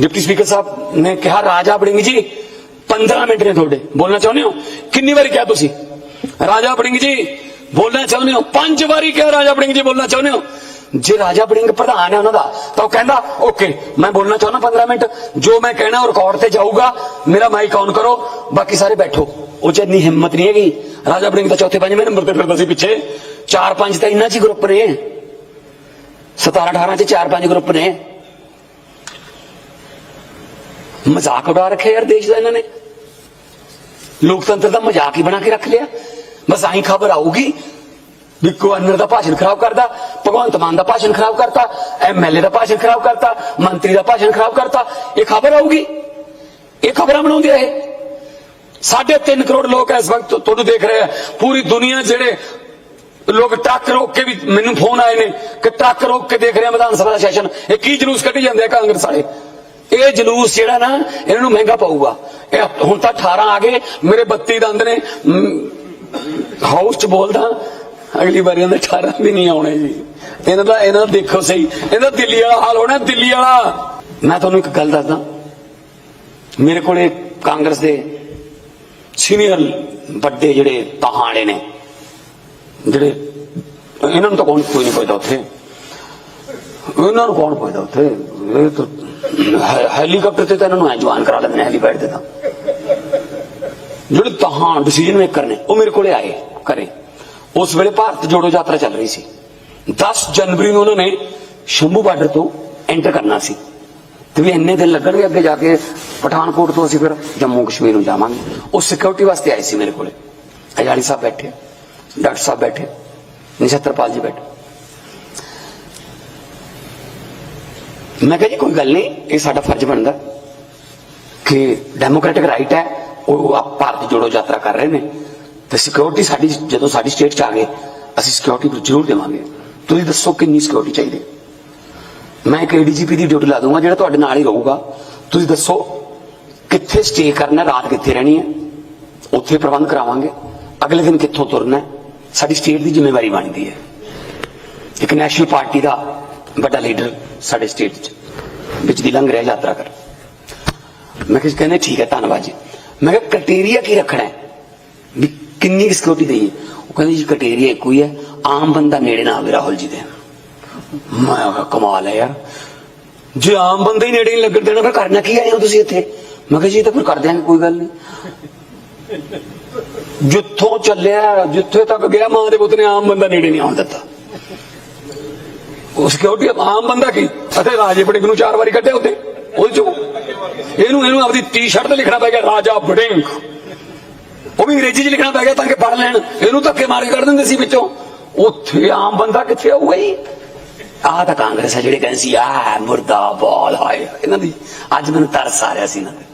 Deputy speaker ਸਾਹਿਬ ਨੇ ਕਿਹਾ, ਰਾਜਾ ਬੜਿੰਗ ਜੀ 15 ਮਿੰਟ ਨੇ ਤੁਹਾਡੇ। ਬੋਲਣਾ ਚਾਹੁੰਦੇ ਹੋ? ਕਿੰਨੀ ਵਾਰੀ ਕਿਹਾ ਤੁਸੀਂ? ਰਾਜਾ ਬੜਿੰਗ ਜੀ, ਬੋਲਣਾ ਚਾਹੁੰਦੇ ਹੋ? ਪੰਜ ਵਾਰੀ ਕਿਹਾ, ਰਾਜਾ ਬੜਿੰਗ ਜੀ, ਬੋਲਣਾ ਚਾਹੁੰਦੇ ਹੋ? ਜੇ ਰਾਜਾ ਬੜਿੰਗ ਪ੍ਰਧਾਨ ਹੈ ਉਹਨਾਂ ਦਾ, ਤਾਂ ਉਹ ਕਹਿੰਦਾ, ਓਕੇ, ਮੈਂ ਬੋਲਣਾ ਚਾਹੁੰਦਾ 15 ਮਿੰਟ। ਜੋ ਮੈਂ ਕਹਿਣਾ, ਉਹ ਰਿਕਾਰਡ ਤੇ ਜਾਊਗਾ। ਮੇਰਾ ਮਾਈਕ ਔਨ ਕਰੋ। ਬਾਕੀ ਸਾਰੇ ਬੈਠੋ। ਉਹ ਚ ਇੰਨੀ ਹਿੰਮਤ ਨਹੀਂ ਹੈਗੀ। ਰਾਜਾ ਬੜਿੰਗ ਤਾਂ ਚੌਥੇ ਪੰਜਵੇਂ ਨੰਬਰ ਤੇ ਫਿਰਦਾ ਸੀ ਪਿੱਛੇ। ਚਾਰ ਪੰਜ ਤਾਂ ਇੰਨਾ ਚ ਹੀ ਗਰੁੱਪ ਨੇ। 17 18 ਚ ਚਾਰ ਪੰਜ ਗਰੁੱਪ ਨੇ। ਮਜ਼ਾਕ ਉਡਾ ਰੱਖਿਆ ਯਾਰ ਦੇਸ਼ ਦਾ ਇਹਨਾਂ ਨੇ। ਲੋਕਤੰਤਰ ਦਾ ਮਜ਼ਾਕ ਹੀ ਬਣਾ ਕੇ ਰੱਖ ਲਿਆ। ਬਸ ਆਈ ਖਬਰ ਆਊਗੀ ਵੀ ਗਵਰਨਰ ਦਾ ਭਾਸ਼ਣ ਖਰਾਬ ਕਰਦਾ, ਭਗਵੰਤ ਮਾਨ ਦਾ ਭਾਸ਼ਣ ਖਰਾਬ ਕਰਤਾ ਐਮਐਲਏ ਦਾ ਭਾਸ਼ਣ ਖਰਾਬ ਕਰਤਾ, ਮੰਤਰੀ ਦਾ ਭਾਸ਼ਣ ਖਰਾਬ ਕਰਤਾ। ਇਹ ਖਬਰ ਆਊਗੀ। ਇਹ ਖਬਰਾਂ ਬਣਾਉਂਦੇ ਆ ਇਹ ਸਾਢੇ 3 ਕਰੋੜ ਲੋਕ ਇਸ ਵਕਤ ਤੁਹਾਨੂੰ ਦੇਖ ਰਹੇ ਆ। ਪੂਰੀ ਦੁਨੀਆ ਜਿਹੜੇ ਲੋਕ ਟਰੱਕ ਰੋਕ ਕੇ ਵੀ ਮੈਨੂੰ ਫੋਨ ਆਏ ਨੇ ਕਿ ਟਰੱਕ ਰੋਕ ਕੇ ਦੇਖ ਰਹੇ ਆ ਵਿਧਾਨ ਸਭਾ ਦਾ ਸੈਸ਼ਨ। ਇਹ ਕੀ ਜਲੂਸ ਕੱਢੀ ਜਾਂਦੇ ਆ ਕਾਂਗਰਸ ਵਾਲੇ? ਇਹ ਜਲੂਸ ਜਿਹੜਾ ਨਾ, ਇਹਨਾਂ ਨੂੰ ਮਹਿੰਗਾ ਪਾਊਗਾ। ਇਹ ਹੁਣ ਤਾਂ 18 ਆ ਗਏ, ਮੇਰੇ 32 ਦੰਦ ਨੇ। ਹਾਊਸ 'ਚ ਬੋਲਦਾ, ਅਗਲੀ ਵਾਰੀ ਉਹਦੇ 18 ਵੀ ਨਹੀਂ ਆਉਣੇ ਜੀ। ਇਹਨਾਂ ਦਾ ਇਹਨਾਂ ਦਾ ਦੇਖੋ ਸਹੀ। ਇਹਦਾ ਦਿੱਲੀ ਵਾਲਾ ਹਾਲ ਹੋਣਾ, ਦਿੱਲੀ ਵਾਲਾ। ਮੈਂ ਤੁਹਾਨੂੰ ਇੱਕ ਗੱਲ ਦੱਸਦਾ। ਮੇਰੇ ਕੋਲੇ ਕਾਂਗਰਸ ਦੇ ਸੀਨੀਅਰ ਵੱਡੇ ਜਿਹੜੇ ਤਹਾੜੇ ਨੇ, ਜਿਹੜੇ ਇਹਨਾਂ ਨੂੰ ਤਾਂ ਕੌਣ, ਕੋਈ ਨਹੀਂ ਪੁੱਛਦਾ ਉੱਥੇ। ਇਹਨਾਂ ਨੂੰ ਕੌਣ ਪੁੱਛਦਾ ਉੱਥੇ? ਇਹ ਤਾਂ ਹੈਲੀਕਾਪਟਰ ਤੇ ਤਾਂ ਇਹਨਾਂ ਨੂੰ ਐ ਜਵਾਨ ਕਰਾ ਲੈਂਦੇ ਨੇ, ਹੈਲੀਪੈਡ ਤੇ ਤਾਂ। ਜਿਹੜੇ ਤਹਾਂ ਡਿਸੀਜਨ ਮੇਕਰ ਨੇ, ਉਹ ਮੇਰੇ ਕੋਲੇ ਆਏ ਕਰੇ ਉਸ ਵੇਲੇ ਭਾਰਤ ਜੋੜੋ ਯਾਤਰਾ ਚੱਲ ਰਹੀ ਸੀ। 10 ਜਨਵਰੀ ਨੂੰ ਉਹਨਾਂ ਨੇ ਸ਼ੰਭੂ ਬਾਰਡਰ ਤੋਂ ਐਂਟਰ ਕਰਨਾ ਸੀ। ਤੇ ਵੀ ਇੰਨੇ ਦਿਨ ਲੱਗਣਗੇ ਅੱਗੇ ਜਾ ਕੇ ਪਠਾਨਕੋਟ ਤੋਂ ਅਸੀਂ ਫਿਰ ਜੰਮੂ ਕਸ਼ਮੀਰ ਨੂੰ ਜਾਵਾਂਗੇ। ਉਹ ਸਿਕਿਉਰਿਟੀ ਵਾਸਤੇ ਆਏ ਸੀ ਮੇਰੇ ਕੋਲੇ। ਅਜਾੜੀ ਸਾਹਿਬ ਬੈਠੇ, ਡਾਕਟਰ ਸਾਹਿਬ ਬੈਠੇ, ਨਿਸ਼ਤਰਪਾਲ ਜੀ ਬੈਠੇ। ਮੈਂ ਕਿਹਾ ਜੀ ਕੋਈ ਗੱਲ ਨਹੀਂ, ਇਹ ਸਾਡਾ ਫਰਜ਼ ਬਣਦਾ ਕਿ ਡੈਮੋਕ੍ਰੈਟਿਕ ਰਾਈਟ ਹੈ, ਉਹ ਆਪ ਭਾਰਤ ਜੋੜੋ ਯਾਤਰਾ ਕਰ ਰਹੇ ਨੇ। ਤੇ ਸਿਕਿਉਰਿਟੀ ਸਾਡੀ, ਜਦੋਂ ਸਾਡੀ ਸਟੇਟ ਚ ਆ ਗਏ, ਅਸੀਂ ਸਿਕਿਉਰਿਟੀ ਜ਼ਰੂਰ ਦੇਵਾਂਗੇ। ਤੁਸੀਂ ਦੱਸੋ ਕਿੰਨੀ ਸਿਕਿਉਰਿਟੀ ਚਾਹੀਦੀ ਮੈਂ ਇੱਕ ਏਡੀਜੀਪੀ ਦੀ ਡਿਊਟੀ ਲਾ ਦੂੰਗਾ ਜਿਹੜਾ ਤੁਹਾਡੇ ਨਾਲ ਹੀ ਰਹੂਗਾ। ਤੁਸੀਂ ਦੱਸੋ ਕਿੱਥੇ ਸਟੇ ਕਰਨਾ, ਰਾਤ ਕਿੱਥੇ ਰਹਿਣੀ ਹੈ? ਉੱਥੇ ਪ੍ਰਬੰਧ ਕਰਾਵਾਂਗੇ। ਅਗਲੇ ਦਿਨ ਕਿੱਥੋਂ ਤੁਰਨਾ ਸਾਡੀ ਸਟੇਟ ਦੀ ਜ਼ਿੰਮੇਵਾਰੀ ਬਣਦੀ ਹੈ। ਇੱਕ ਨੈਸ਼ਨਲ ਪਾਰਟੀ ਦਾ ਵੱਡਾ ਲੀਡਰ ਸਾਡੇ ਸਟੇਟ 'ਚ। ਵਿੱਚ ਦੀ ਲੰਘ ਰਿਹਾ, ਯਾਤਰਾ ਕਰ ਮੈਂ ਕਿਹਾ ਜੀ, ਕਹਿੰਦੇ ਠੀਕ ਹੈ, ਧੰਨਵਾਦ ਜੀ। ਮੈਂ ਕਿਹਾ ਕ੍ਰਾਈਟੇਰੀਆ ਕੀ ਰੱਖਣਾ ਹੈ? ਵੀ ਕਿੰਨੀ ਸਿਕਿਉਰਿਟੀ ਦੇਈਏ ਉਹ ਕਹਿੰਦੇ ਜੀ ਕ੍ਰਾਈਟੇਰੀਆ ਇੱਕੋ ਹੀ ਹੈ, ਆਮ ਬੰਦਾ ਨੇੜੇ ਨਾ ਆਵੇ, ਰਾਹੁਲ ਜੀ ਦੇ। ਮੈਂ ਕਿਹਾ, ਕਮਾਲ ਹੈ ਯਾਰ। ਜੇ ਆਮ ਬੰਦੇ ਹੀ ਨੇੜੇ ਨਹੀਂ ਲੱਗਣ ਦੇਣਾ, ਫਿਰ ਕਰਨਾ ਕੀ ਆਏ ਹੋ ਤੁਸੀਂ ਇੱਥੇ। ਮੈਂ ਕਿਹਾ ਜੀ, ਇਹ ਤਾਂ ਫਿਰ ਕਰ ਦਿਆਂਗੇ, ਕੋਈ ਗੱਲ ਨਹੀਂ। ਜਿੱਥੋਂ ਚੱਲਿਆ, ਜਿੱਥੇ ਤੱਕ ਗਿਆ, ਮਾਂ ਦੇ ਪੁੱਤ ਨੇ ਆਮ ਬੰਦਾ ਨੇੜੇ ਨਹੀਂ ਆਉਣ ਦਿੱਤਾ। ਉਹ ਸਿਕਿਉਰਿਟੀ ਆਮ ਬੰਦਾ ਕੀ? ਅਤੇ ਰਾਜੇ ਬੜਿੰਗ ਨੂੰ ਚਾਰ ਵਾਰੀ ਕੱਢਿਆ ਉੱਤੇ। ਉਹ ਚੋਂ ਇਹਨੂੰ ਇਹਨੂੰ ਆਪਣੀ ਟੀ-ਸ਼ਰਟ ਤੇ ਲਿਖਣਾ ਪੈ ਗਿਆ, ਰਾਜਾ ਬੜਿੰਗ। ਉਹ ਵੀ ਅੰਗਰੇਜ਼ੀ 'ਚ ਲਿਖਣਾ ਪੈ ਗਿਆ ਤਾਂ ਕਿ ਪੜ ਲੈਣ। ਇਹਨੂੰ ਧੱਕੇ ਮਾਰ ਕੇ ਕੱਢ ਦਿੰਦੇ ਸੀ ਵਿੱਚੋਂ। ਉੱਥੇ ਆਮ ਬੰਦਾ ਕਿੱਥੇ ਆਊਗਾ ਜੀ ਆਹ ਤਾਂ ਕਾਂਗਰਸ ਹੈ ਜਿਹੜੇ ਕਹਿੰਦੇ ਸੀ ਆ ਮੁਰਦਾਬਾਦ ਹਾਏ, ਇਹਨਾਂ ਦੀ। ਅੱਜ ਮੈਨੂੰ ਤਰਸ ਆ ਰਿਹਾ ਸੀ ਇਹਨਾਂ ਤੇ।